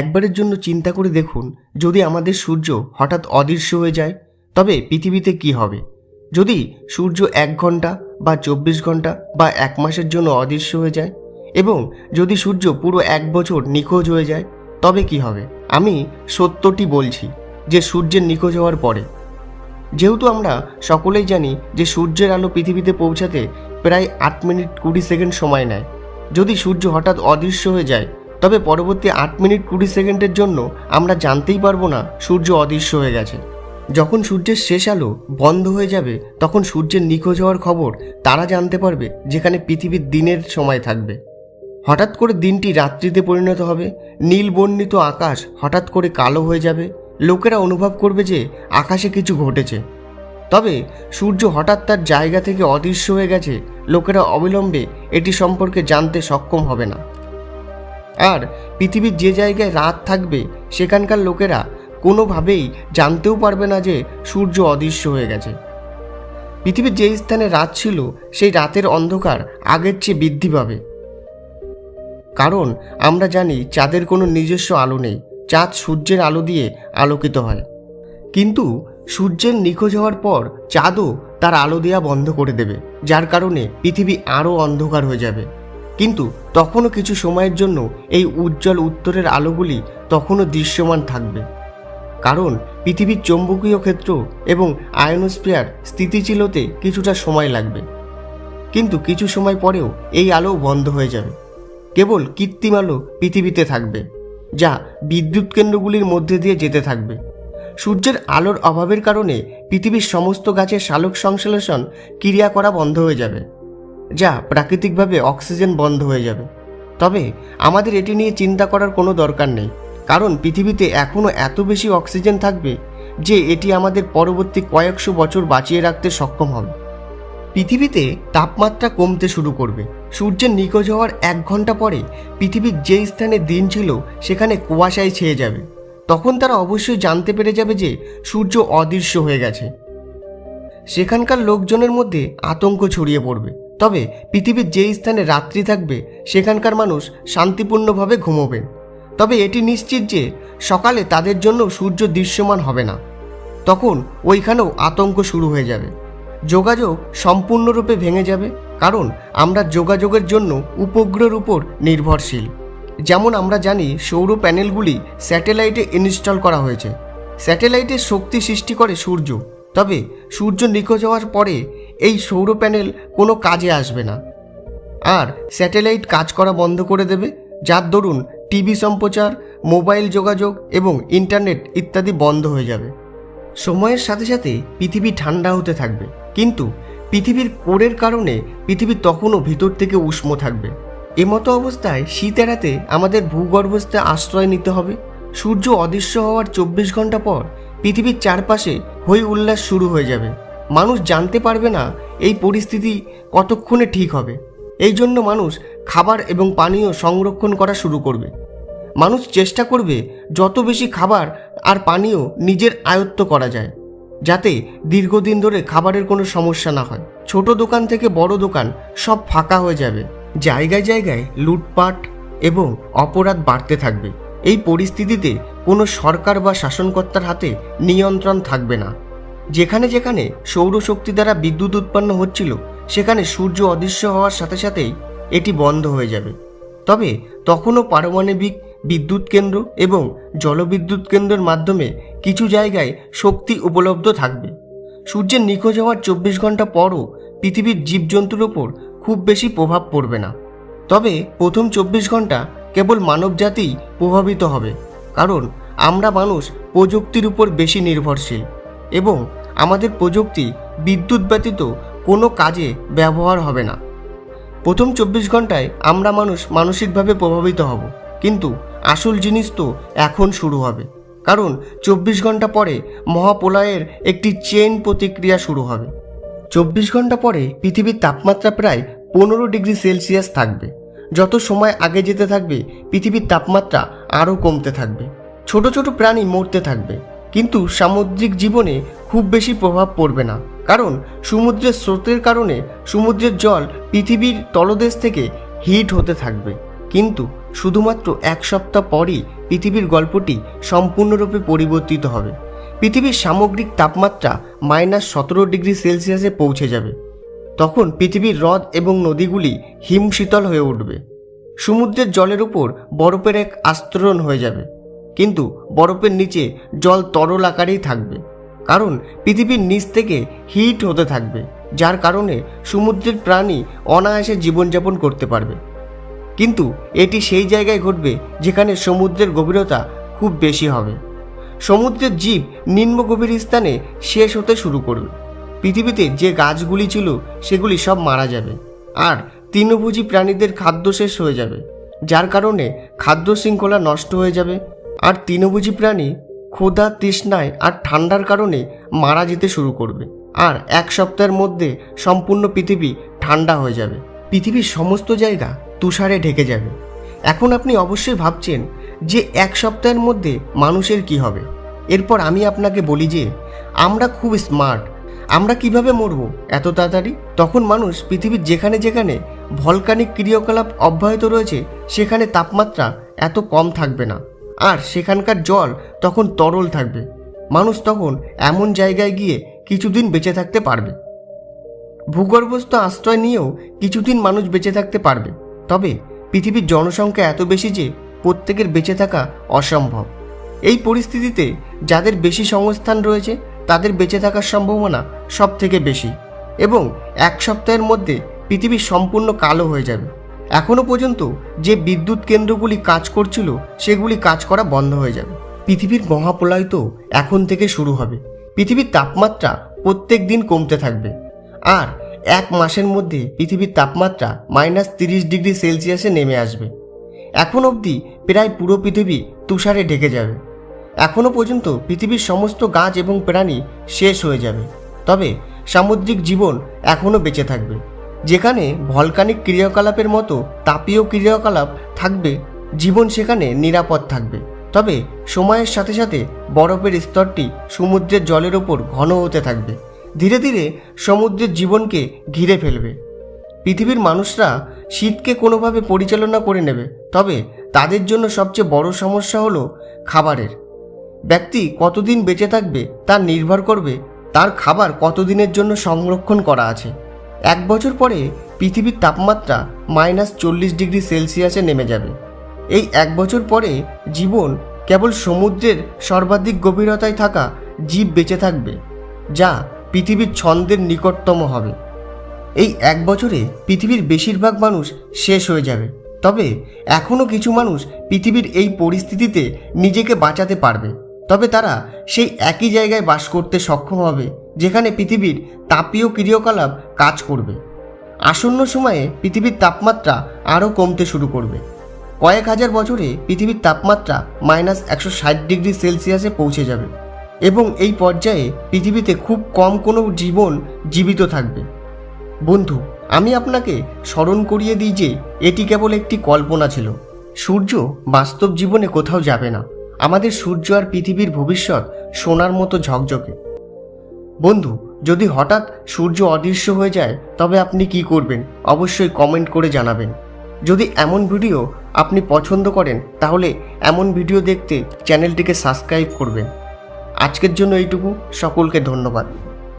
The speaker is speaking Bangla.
একবারের জন্য চিন্তা করে দেখুন, যদি আমাদের সূর্য হঠাৎ অদৃশ্য হয়ে যায়, তবে পৃথিবীতে কি হবে? যদি সূর্য এক ঘণ্টা বা চব্বিশ ঘণ্টা বা এক মাসের জন্য অদৃশ্য হয়ে যায়, এবং যদি সূর্য পুরো এক বছর নিখোঁজ হয়ে যায়, তবে কি হবে? আমি সত্যটি বলছি যে সূর্যের নিখোঁজ হওয়ার পরে। যেহেতু আমরা সকলেই জানি যে সূর্যের আলো পৃথিবীতে পৌঁছাতে প্রায় আট মিনিট কুড়ি সেকেন্ড সময় নেয়, যদি সূর্য হঠাৎ অদৃশ্য হয়ে যায় তবে পরবর্তী আট মিনিট কুড়ি সেকেন্ডের জন্য আমরা জানতেই পারব না সূর্য অদৃশ্য হয়ে গেছে। যখন সূর্যের শেষ আলো বন্ধ হয়ে যাবে, তখন সূর্যের নিখোঁজ হওয়ার খবর তারা জানতে পারবে যেখানে পৃথিবীর দিনের সময় থাকবে। হঠাৎ করে দিনটি রাত্রিতে পরিণত হবে, নীল বর্ণিত আকাশ হঠাৎ করে কালো হয়ে যাবে, লোকেরা অনুভব করবে যে আকাশে কিছু ঘটেছে। তবে সূর্য হঠাৎ তার জায়গা থেকে অদৃশ্য হয়ে গেছে, লোকেরা অবিলম্বে এটি সম্পর্কে জানতে সক্ষম হবে না। আর পৃথিবীর যে জায়গায় রাত থাকবে, সেখানকার লোকেরা কোনোভাবেই জানতেও পারবে না যে সূর্য অদৃশ্য হয়ে গেছে। পৃথিবীর যে স্থানে রাত ছিল, সেই রাতের অন্ধকার আগের চেয়ে বৃদ্ধি পাবে। কারণ আমরা জানি চাঁদের কোনো নিজস্ব আলো নেই, চাঁদ সূর্যের আলো দিয়ে আলোকিত হয়। কিন্তু সূর্যের নিখোঁজ হওয়ার পর চাঁদও তার আলো দেওয়া বন্ধ করে দেবে, যার কারণে পৃথিবী আরও অন্ধকার হয়ে যাবে। কিন্তু তখনও কিছু সময়ের জন্য এই উজ্জ্বল উত্তরের আলোগুলি তখনও দৃশ্যমান থাকবে। কারণ পৃথিবীর চৌম্বকীয় ক্ষেত্র এবং আয়নোস্ফিয়ার স্থিতিশীলতে কিছুটা সময় লাগবে। কিন্তু কিছু সময় পরেও এই আলো বন্ধ হয়ে যাবে। কেবল কৃত্রিম আলো পৃথিবীতে থাকবে, যা বিদ্যুৎ কেন্দ্রগুলির মধ্যে দিয়ে যেতে থাকবে। সূর্যের আলোর অভাবের কারণে পৃথিবীর সমস্ত গাছের সালোক সংশ্লেষণ ক্রিয়া করা বন্ধ হয়ে যাবে। যা প্রাকৃতিকভাবে অক্সিজেন বন্ধ হয়ে যাবে। তবে আমাদের এটি নিয়ে চিন্তা করার কোনো দরকার নেই, কারণ পৃথিবীতে এখনও এত বেশি অক্সিজেন থাকবে যে এটি আমাদের পরবর্তী কয়েকশো বছর বাঁচিয়ে রাখতে সক্ষম হবে। পৃথিবীতে তাপমাত্রা কমতে শুরু করবে। সূর্যের নিখোঁজ হওয়ার এক ঘণ্টা পরে পৃথিবীর যে স্থানে দিন ছিল সেখানে কুয়াশায় ছেয়ে যাবে। তখন তারা অবশ্যই জানতে পেরে যাবে যে সূর্য অদৃশ্য হয়ে গেছে। সেখানকার লোকজনের মধ্যে আতঙ্ক ছড়িয়ে পড়বে। তবে পৃথিবীর যে স্থানে রাত্রি থাকবে, সেখানকার মানুষ শান্তিপূর্ণভাবে ঘুমোবেন তবে এটি নিশ্চিত যে সকালে তাদের জন্য সূর্য দৃশ্যমান হবে না। তখন ওইখানেও আতঙ্ক শুরু হয়ে যাবে। যোগাযোগ সম্পূর্ণরূপে ভেঙে যাবে, কারণ আমরা যোগাযোগের জন্য উপগ্রহের উপর নির্ভরশীল। যেমন আমরা জানি সৌর প্যানেলগুলি স্যাটেলাইটে ইনস্টল করা হয়েছে। স্যাটেলাইটের শক্তি সৃষ্টি করে সূর্য। তবে সূর্য নিখোঁজ হওয়ার পরে এই সৌর প্যানেল কোনো কাজে আসবে না। আর স্যাটেলাইট কাজ করা বন্ধ করে দেবে, যার দরুন টিভি সম্প্রচার, মোবাইল যোগাযোগ এবং ইন্টারনেট ইত্যাদি বন্ধ হয়ে যাবে। সময়ের সাথে সাথে পৃথিবী ঠান্ডা হতে থাকবে, কিন্তু পৃথিবীর কোরের কারণে পৃথিবী তখনও ভিতর থেকে উষ্ণ থাকবে। এমতো অবস্থায় শীত এড়াতে আমাদের ভূগর্ভস্থে আশ্রয় নিতে হবে। সূর্য অদৃশ্য হওয়ার চব্বিশ ঘণ্টা পর পৃথিবীর চারপাশে হই উল্লাস শুরু হয়ে যাবে। মানুষ জানতে পারবে না এই পরিস্থিতি কতক্ষণে ঠিক হবে। এই জন্য মানুষ খাবার এবং পানীয় সংরক্ষণ করা শুরু করবে। মানুষ চেষ্টা করবে যত বেশি খাবার আর পানীয় নিজের আয়ত্ত করা যায়, যাতে দীর্ঘদিন ধরে খাবারের কোনো সমস্যা না হয়। ছোট দোকান থেকে বড় দোকান সব ফাঁকা হয়ে যাবে। জায়গায় জায়গায় লুটপাট এবং অপরাধ বাড়তে থাকবে। এই পরিস্থিতিতে কোনো সরকার বা শাসনকর্তার হাতে নিয়ন্ত্রণ থাকবে না। যেখানে যেখানে সৌরশক্তি দ্বারা বিদ্যুৎ উৎপন্ন হচ্ছিল, সেখানে সূর্য অদৃশ্য হওয়ার সাথে সাথেই এটি বন্ধ হয়ে যাবে। তবে তখনও পারমাণবিক বিদ্যুৎ কেন্দ্র এবং জলবিদ্যুৎ কেন্দ্রের মাধ্যমে কিছু জায়গায় শক্তি উপলব্ধ থাকবে। সূর্যের নিখোঁজ হওয়ার চব্বিশ ঘণ্টা পরও পৃথিবীর জীবজন্তুর ওপর খুব বেশি প্রভাব পড়বে না। তবে প্রথম চব্বিশ ঘণ্টা কেবল মানবজাতিই প্রভাবিত হবে, কারণ আমরা মানুষ প্রযুক্তির উপর বেশি নির্ভরশীল। এবং আমাদের প্রযুক্তি বিদ্যুৎ ব্যতীত কোনো কাজে ব্যবহার হবে না। প্রথম চব্বিশ ঘন্টায় আমরা মানুষ মানসিকভাবে প্রভাবিত হব, কিন্তু আসল জিনিস তো এখন শুরু হবে। কারণ চব্বিশ ঘণ্টা পরে মহাপ্রলয়ের একটি চেন প্রতিক্রিয়া শুরু হবে। চব্বিশ ঘণ্টা পরে পৃথিবীর তাপমাত্রা প্রায় পনেরো ডিগ্রি সেলসিয়াস থাকবে। যত সময় আগে যেতে থাকবে, পৃথিবীর তাপমাত্রা আরও কমতে থাকবে। ছোট ছোট প্রাণী মরতে থাকবে। কিন্তু সামুদ্রিক জীবনে খুব বেশি প্রভাব পড়বে না। কারণ সমুদ্রের স্রোতের কারণে সমুদ্রের জল পৃথিবীর তলদেশ থেকে হিট হতে থাকবে। কিন্তু শুধুমাত্র এক সপ্তাহ পরই পৃথিবীর গল্পটি সম্পূর্ণরূপে পরিবর্তিত হবে। পৃথিবীর সামগ্রিক তাপমাত্রা মাইনাস সতেরো ডিগ্রি সেলসিয়াসে পৌঁছে যাবে। তখন পৃথিবীর হ্রদ এবং নদীগুলি হিমশীতল হয়ে উঠবে। সমুদ্রের জলের উপর বরফের এক আস্তরণ হয়ে যাবে। কিন্তু বরফের নিচে জল তরল আকারেই থাকবে। কারণ পৃথিবীর নিচ থেকে হিট হতে থাকবে, যার কারণে সমুদ্রের প্রাণী অনায়াসে জীবনযাপন করতে পারবে। কিন্তু এটি সেই জায়গায় ঘটবে যেখানে সমুদ্রের গভীরতা খুব বেশি হবে। সমুদ্রের জীব নিম্ন গভীর স্থানে শেষ হতে শুরু করবে। পৃথিবীতে যে গাছগুলি ছিল, সেগুলি সব মারা যাবে। আর তৃণভোজী প্রাণীদের খাদ্য শেষ হয়ে যাবে, যার কারণে খাদ্য শৃঙ্খলা নষ্ট হয়ে যাবে। আর তৃণভোজী প্রাণী ক্ষুধা, তৃষ্ণায় আর ঠান্ডার কারণে মারা যেতে শুরু করবে। আর এক সপ্তাহের মধ্যে সম্পূর্ণ পৃথিবী ঠান্ডা হয়ে যাবে। পৃথিবীর সমস্ত জায়গা তুষারে ঢেকে যাবে। এখন আপনি অবশ্যই ভাবছেন যে এক সপ্তাহের মধ্যে মানুষের কি হবে। এরপর আমি আপনাকে বলি যে, আমরা খুব স্মার্ট আমরা কীভাবে মরব এত তাড়াতাড়ি? তখন মানুষ পৃথিবীর যেখানে যেখানে ভলকানিক ক্রিয়াকলাপ অব্যাহত রয়েছে, সেখানে তাপমাত্রা এত কম থাকবে না। আর সেখানকার জল তখন তরল থাকবে। মানুষ তখন এমন জায়গায় গিয়ে কিছুদিন বেঁচে থাকতে পারবে। ভূগর্ভস্থ আশ্রয় নিয়েও কিছুদিন মানুষ বেঁচে থাকতে পারবে। তবে পৃথিবীর জনসংখ্যা এত বেশি যে প্রত্যেকের বেঁচে থাকা অসম্ভব। এই পরিস্থিতিতে যাদের বেশি সংস্থান রয়েছে, তাদের বেঁচে থাকার সম্ভাবনা সব থেকে বেশি এবং এক সপ্তাহের মধ্যে পৃথিবী সম্পূর্ণ কালো হয়ে যাবে। এখনও পর্যন্ত যে বিদ্যুৎ কেন্দ্রগুলি কাজ করছিল, সেগুলি কাজ করা বন্ধ হয়ে যাবে। পৃথিবীর মহাপ্রলয় তো এখন থেকে শুরু হবে। পৃথিবীর তাপমাত্রা প্রত্যেক দিন কমতে থাকবে। আর এক মাসের মধ্যে পৃথিবীর তাপমাত্রা মাইনাস তিরিশ ডিগ্রি সেলসিয়াসে নেমে আসবে। এখন অবধি প্রায় পুরো পৃথিবী তুষারে ঢেকে যাবে। এখনও পর্যন্ত পৃথিবীর সমস্ত গাছ এবং প্রাণী শেষ হয়ে যাবে। তবে সামুদ্রিক জীবন এখনও বেঁচে থাকবে। যেখানে ভলকানিক ক্রিয়াকলাপের মতো তাপীয় ক্রিয়াকলাপ থাকবে, জীবন সেখানে নিরাপদ থাকবে। তবে সময়ের সাথে সাথে বরফের স্তরটি সমুদ্রের জলের ওপর ঘন হতে থাকবে। ধীরে ধীরে সমুদ্রের জীবনকে ঘিরে ফেলবে। পৃথিবীর মানুষরা শীতকে কোনোভাবে পরিচালনা করে নেবে, তবে তাদের জন্য সবচেয়ে বড় সমস্যা হলো খাবারের। ব্যক্তি কতদিন বেঁচে থাকবে তা নির্ভর করবে, তার খাবার কতদিনের জন্য সংরক্ষণ করা আছে। এক বছর পরে পৃথিবীর তাপমাত্রা মাইনাস চল্লিশ ডিগ্রি সেলসিয়াসে নেমে যাবে। এই এক বছর পরে জীবন কেবল সমুদ্রের সর্বাধিক গভীরতায় থাকা জীব বেঁচে থাকবে, যা পৃথিবীর ছন্দের নিকটতম হবে। এই এক বছরে পৃথিবীর বেশিরভাগ মানুষ শেষ হয়ে যাবে, তবে এখনও কিছু মানুষ পৃথিবীর এই পরিস্থিতিতে নিজেকে বাঁচাতে পারবে। তবে তারা সেই একই জায়গায় বাস করতে সক্ষম হবে যেখানে পৃথিবীর তাপীয় ক্রিয়াকলাপ কাজ করবে। আসন্ন সময়ে পৃথিবীর তাপমাত্রা আরও কমতে শুরু করবে। কয়েক হাজার বছরে পৃথিবীর তাপমাত্রা মাইনাস একশো ষাট ডিগ্রি সেলসিয়াসে পৌঁছে যাবে এবং এই পর্যায়ে পৃথিবীতে খুব কম কোনো জীবন জীবিত থাকবে। বন্ধু, আমি আপনাকে স্মরণ করিয়ে দিই যে এটি কেবল একটি কল্পনা ছিল। সূর্য বাস্তব জীবনে কোথাও যাবে না। আমাদের সূর্য আর পৃথিবীর ভবিষ্যৎ সোনার মতো ঝকঝকে। বন্ধু, যদি হঠাৎ সূর্য অদৃশ্য হয়ে যায়, তবে আপনি কি করবেন? অবশ্যই কমেন্ট করে জানাবেন। যদি এমন ভিডিও আপনি পছন্দ করেন, তাহলে এমন ভিডিও দেখতে চ্যানেলটিকে সাবস্ক্রাইব করবেন। আজকের জন্য এইটুকু। সকলকে ধন্যবাদ।